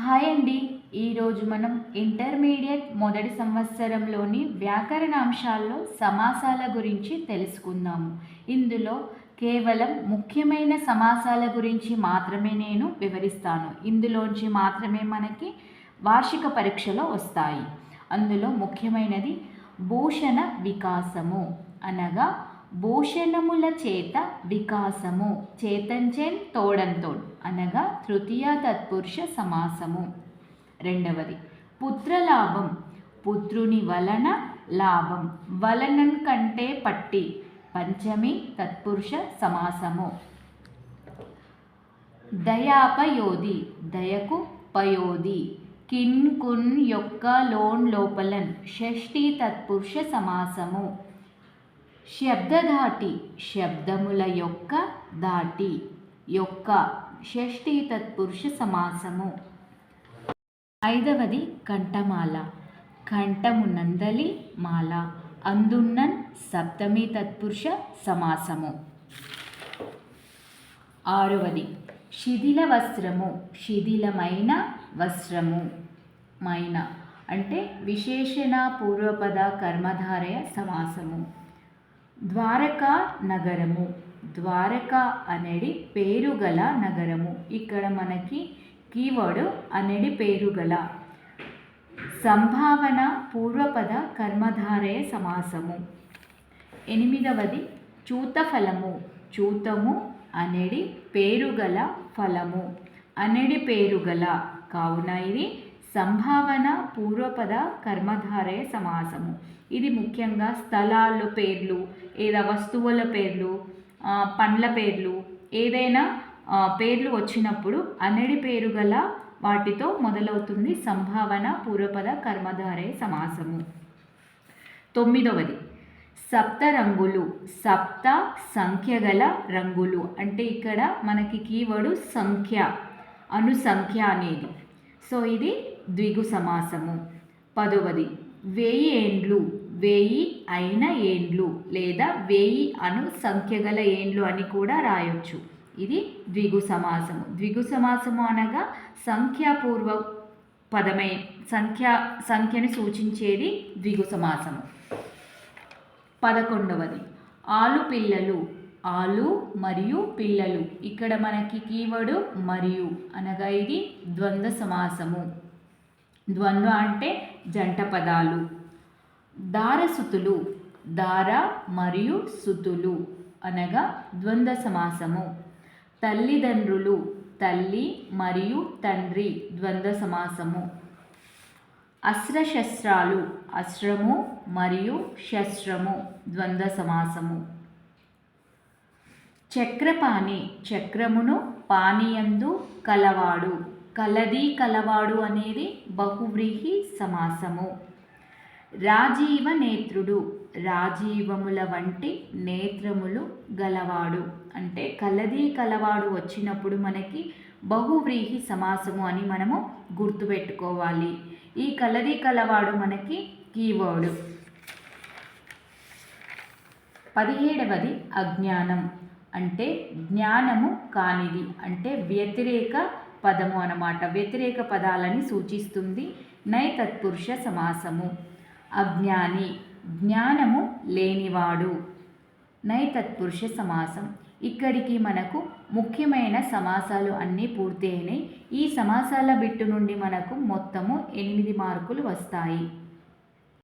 Hi అండి. ఈరోజు మనం ఇంటర్మీడియట్ మొదటి సంవత్సరంలోని వ్యాకరణ అంశాల్లో సమాసాల గురించి తెలుసుకుందాము. ఇందులో కేవలం ముఖ్యమైన సమాసాల గురించి మాత్రమే నేను వివరిస్తాను. ఇందులోంచి మాత్రమే మనకి వార్షిక పరీక్షలో వస్తాయి. అందులో ముఖ్యమైనది భూషణ వికాసము అనగా భూషణముల చేత వికాసము చేతంచేన్ తోడంతోడ్ అనగా తృతీయ తత్పురుష సమాసము. రెండవది పుత్రలాభం పుత్రుని వలన లాభం వలనం కంటే పట్టి పంచమి తత్పురుష సమాసము. దయాపయోధి దయకు పయోధి కిన్ కున్ యొక్క లోన్ లోపలన్ షష్ఠీ తత్పురుష సమాసము. శబ్దధాటి శబ్దముల యొక్క దాటి యొక్క షష్ఠీ తత్పురుష సమాసము. ఐదవది కంఠమాల. కంఠము నందలి మాల. అందున్నన్ సప్తమి తత్పురుష సమాసము. ఆరవది శిథిల వస్త్రము. శిథిలమైన వస్త్రము. మైన అంటే విశేషణ పూర్వపద కర్మధారయ సమాసము. ద్వారకా నగరము. ద్వారక అనేది పేరు గల నగరము. ఇక్కడ మనకి కీవర్డ్ అనేది పేరు గల. సంభావన పూర్వపద కర్మధారయ సమాసము. ఎనిమిదవది చూతఫలము. చూతము అనేది పేరుగల ఫలము. అనేది పేరుగల కావున ఇది సంభావన పూర్వపద కర్మధారయ సమాసము. ఇది ముఖ్యంగా స్థలాల పేర్లు లేదా వస్తువుల పేర్లు పండ్ల పేర్లు ఏదైనా పేర్లు వచ్చినప్పుడు అనడి పేరు గల వాటితో మొదలవుతుంది సంభావన పూర్వపద కర్మధారయ సమాసము. తొమ్మిదవది సప్త రంగులు సప్త సంఖ్య గల రంగులు. అంటే ఇక్కడ మనకి కీవర్డు సంఖ్య అనుసంఖ్య అనేది. సో ఇది ద్విగు సమాసము. పదవది వెయ్యి ఏండ్లు వెయ్యి అయిన ఏండ్లు లేదా వెయ్యి అను సంఖ్యగల ఏండ్లు అని కూడా రాయొచ్చు. ఇది ద్విగు సమాసము. ద్విగు సమాసము అనగా సంఖ్యాపూర్వ పదమే సంఖ్య సంఖ్యను సూచించేది ద్విగు సమాసము. పదకొండవది ఆలు పిల్లలు ఆలు మరియు పిల్లలు. ఇక్కడ మనకి కీవర్డు మరియు అనగా ఇది ద్వంద్వ సమాసము. ద్వంద్వ అంటే జంట పదాలు. దారసుతులు దార మరియు సుతులు అనగా ద్వంద్వ సమాసము. తల్లిదండ్రులు తల్లి మరియు తండ్రి ద్వంద్వ సమాసము. అస్త్రశస్త్రాలు అస్త్రము మరియు శస్త్రము ద్వంద్వ సమాసము. చక్రపాణి చక్రమును పానీయందు కలవాడు. కలది కలవాడు అనేది బహువ్రీహి సమాసము. రాజీవ నేత్రుడు రాజీవముల వంటి నేత్రములు గలవాడు. అంటే కలది కలవాడు వచ్చినప్పుడు మనకి బహువ్రీహి సమాసము అని మనము గుర్తుపెట్టుకోవాలి. ఈ కలది కలవాడు మనకి కీవర్డు. పదిహేడవది అజ్ఞానం. అంటే జ్ఞానము కానిది. అంటే వ్యతిరేక పదము అన్నమాట వ్యతిరేక పదాలని సూచిస్తుంది. నై తత్పురుష సమాసము. అజ్ఞాని జ్ఞానము లేనివాడు. నై తత్పురుష సమాసం. ఇక్కడికి మనకు ముఖ్యమైన సమాసాలు అన్నీ పూర్తయినాయి ఈ సమాసాల బిట్టు నుండి మనకు మొత్తము ఎనిమిది మార్కులు వస్తాయి.